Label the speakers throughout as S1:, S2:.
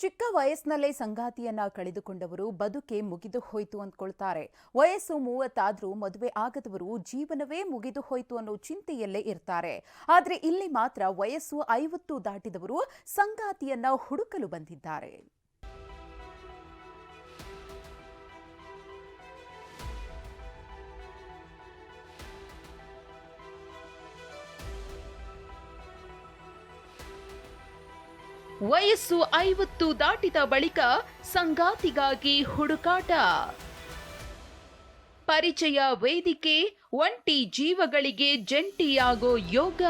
S1: ಚಿಕ್ಕ ವಯಸ್ಸಿನಲ್ಲೇ ಸಂಗಾತಿಯನ್ನ ಕಳೆದುಕೊಂಡವರು ಬದುಕೆ ಮುಗಿದು ಹೋಯ್ತು ಅಂದ್ಕೊಳ್ತಾರೆ. ವಯಸ್ಸು ಮೂವತ್ತಾದ್ರೂ ಮದುವೆ ಆಗದವರು ಜೀವನವೇ ಮುಗಿದು ಹೋಯ್ತು ಅನ್ನೋ ಚಿಂತೆಯಲ್ಲೇ ಇರ್ತಾರೆ. ಆದರೆ ಇಲ್ಲಿ ಮಾತ್ರ ವಯಸ್ಸು ಐವತ್ತು ದಾಟಿದವರು ಸಂಗಾತಿಯನ್ನ ಹುಡುಕಲು ಬಂದಿದ್ದಾರೆ. ವಯಸ್ಸು ಐವತ್ತು ದಾಟಿದ ಬಳಿಕ ಸಂಗಾತಿಗಾಗಿ ಹುಡುಕಾಟ. ಪರಿಚಯ ವೇದಿಕೆ ಒಂಟಿ ಜೀವಗಳಿಗೆ ಜಂಟಿಯಾಗೋ ಯೋಗ.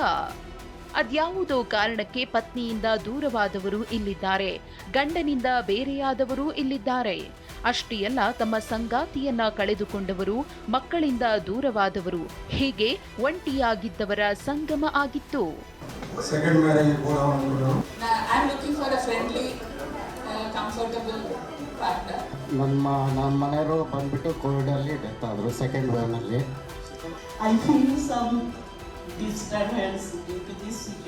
S1: ಅದ್ಯಾವುದೋ ಕಾರಣಕ್ಕೆ ಪತ್ನಿಯಿಂದ ದೂರವಾದವರು ಇಲ್ಲಿದ್ದಾರೆ, ಗಂಡನಿಂದ ಬೇರೆಯಾದವರು ಇಲ್ಲಿದ್ದಾರೆ. ಅಷ್ಟೇ ಅಲ್ಲ ತಮ್ಮ ಸಂಗಾತಿಯನ್ನ ಕಳೆದುಕೊಂಡವರು, ಮಕ್ಕಳಿಂದ ದೂರವಾದವರು. ಹೀಗೆ ಒಂಟಿಯಾಗಿದ್ದವರ ಸಂಗಮ ಆಗಿತ್ತು.
S2: ಸೆಕೆಂಡ್ ಮ್ಯಾರೇಜ್ ಕೂಡ ಒಂದು
S3: I'm looking for a friendly, uh, comfortable partner.
S4: ನಮ್ಮ ನಮ್ಮ ಮನೆಯವರು ಬಂದ್ಬಿಟ್ಟು ಕೋವಿಡಲ್ಲಿ ಡೆತ್ ಆದರು second ವೇವ್ನಲ್ಲಿ
S5: I feel some disturbance due to this situation.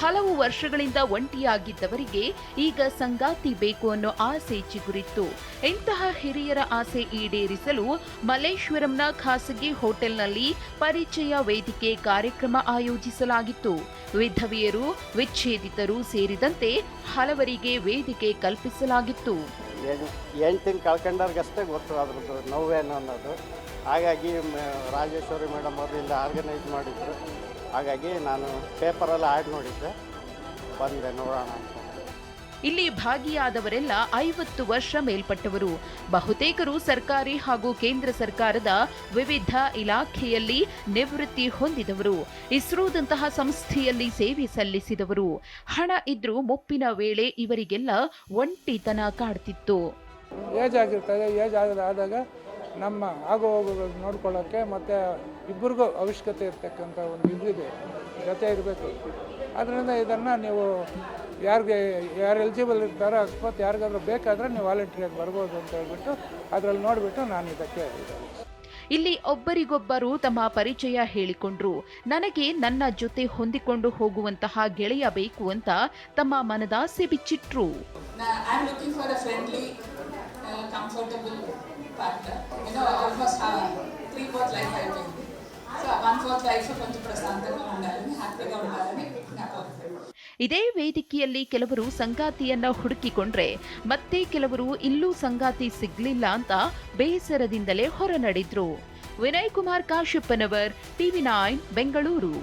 S1: ಹಲವು ವರ್ಷಗಳಿಂದ ಒಂಟಿಯಾಗಿದ್ದವರಿಗೆ ಈಗ ಸಂಗಾತಿ ಬೇಕು ಅನ್ನೋ ಆಸೆ ಚಿಗುರಿತ್ತು. ಇಂತಹ ಹಿರಿಯರ ಆಸೆ ಈಡೇರಿಸಲು ಮಲ್ಲೇಶ್ವರಂನ ಖಾಸಗಿ ಹೋಟೆಲ್ನಲ್ಲಿ ಪರಿಚಯ ವೇದಿಕೆ ಕಾರ್ಯಕ್ರಮ ಆಯೋಜಿಸಲಾಗಿತ್ತು. ವಿಧವಿಯರು, ವಿಚ್ಛೇದಿತರು ಸೇರಿದಂತೆ ಹಲವರಿಗೆ ವೇದಿಕೆ ಕಲ್ಪಿಸಲಾಗಿತ್ತು.
S4: ಕಳ್ಕೊಂಡವ್ರಿಗಷ್ಟೇ ಗೊತ್ತು ಅದ್ರದ್ದು ನೋವೇನು ಅನ್ನೋದು. ಹಾಗಾಗಿ ರಾಜೇಶ್ವರಿ ಮೇಡಮ್ ಅವರು ಇಲ್ಲಿ ಆರ್ಗನೈಸ್ ಮಾಡಿದ್ರು. ಹಾಗಾಗಿ ನಾನು ಪೇಪರಲ್ಲಿ ಆ್ಯಡ್ ನೋಡಿದ್ದೆ. ಬಂದೆ ನೋಡೋಣ ಅಂತ.
S1: ಇಲ್ಲಿ ಭಾಗಿಯಾದವರೆಲ್ಲ ಐವತ್ತು ವರ್ಷ ಮೇಲ್ಪಟ್ಟವರು. ಬಹುತೇಕರು ಸರ್ಕಾರಿ ಹಾಗೂ ಕೇಂದ್ರ ಸರ್ಕಾರದ ವಿವಿಧ ಇಲಾಖೆಯಲ್ಲಿ ನಿವೃತ್ತಿ ಹೊಂದಿದವರು. ಇಸ್ರೋದಂತಹ ಸಂಸ್ಥೆಯಲ್ಲಿ ಸೇವೆ ಸಲ್ಲಿಸಿದವರು. ಹಣ ಇದ್ರೂ ಮುಪ್ಪಿನ ವೇಳೆ ಇವರಿಗೆಲ್ಲ ಒಂಟಿತನ ಕಾಡ್ತಿತ್ತು.
S6: ಏಜ್ ಆಗಿರ್ತದೆ ಏಜ್ ಆದ ಆದಾಗ ನಮ್ಮ ಆಗೋ ಹೋಗೋಗಳು ನೋಡ್ಕೊಳ್ಳೋಕ್ಕೆ ಮತ್ತು ಇಬ್ಬರಿಗೂ ಅವಶ್ಯಕತೆ ಇರ್ತಕ್ಕಂಥ ಒಂದು ಇದಿದೆ ಜೊತೆ ಇರಬೇಕು. ಅದರಿಂದ ಇದನ್ನು ನೀವು ಯಾರಿಗೆ ಯಾರು ಎಲಿಜಿಬಲ್ ಇರ್ತಾರೋ ಅಕಸ್ಮಾತ್ ಯಾರಿಗಾದ್ರೂ ಬೇಕಾದರೆ ನೀವು ವಾಲಂಟ್ರಿಯಾಗಿ ಬರ್ಬೋದು ಅಂತ ಹೇಳ್ಬಿಟ್ಟು ಅದರಲ್ಲಿ ನೋಡಿಬಿಟ್ಟು ನಾನು ಇದಕ್ಕೆ ಇದು
S1: ಇಲ್ಲಿ ಒಬ್ಬರಿಗೊಬ್ಬರು ತಮ್ಮ ಪರಿಚಯ ಹೇಳಿಕೊಂಡ್ರು. ನನಗೆ ನನ್ನ ಜೊತೆ ಹೊಂದಿಕೊಂಡು ಹೋಗುವಂತಹ ಗೆಳೆಯ ಬೇಕು ಅಂತ ತಮ್ಮ ಮನದಾಸೆ ಬಿಚ್ಚಿಟ್ರು.
S3: Now, I'm looking for a friendly, uh, comfortable partner. You know, almost uh, three fourth life అయిపోయింది సో వన్ ఫోర్త్ లైఫ్ కొంచెం ప్రశాంతంగా ఉండాలని హ్యాపీగా ఉండాలని నా కోరిక
S1: ಇದೇ ವೇದಿಕೆಯಲ್ಲಿ ಕೆಲವರು ಸಂಗಾತಿಯನ್ನ ಹುಡುಕಿಕೊಂಡ್ರೆ ಮತ್ತೆ ಕೆಲವರು ಇಲ್ಲೂ ಸಂಗಾತಿ ಸಿಗ್ಲಿಲ್ಲ ಅಂತ ಬೇಸರದಿಂದಲೇ ಹೊರನಡೆದ್ರು ವಿನಯ್ ಕುಮಾರ್ ಕಾಶಪ್ಪನವರ್ ಟಿವಿ ನೈನ್ ಬೆಂಗಳೂರು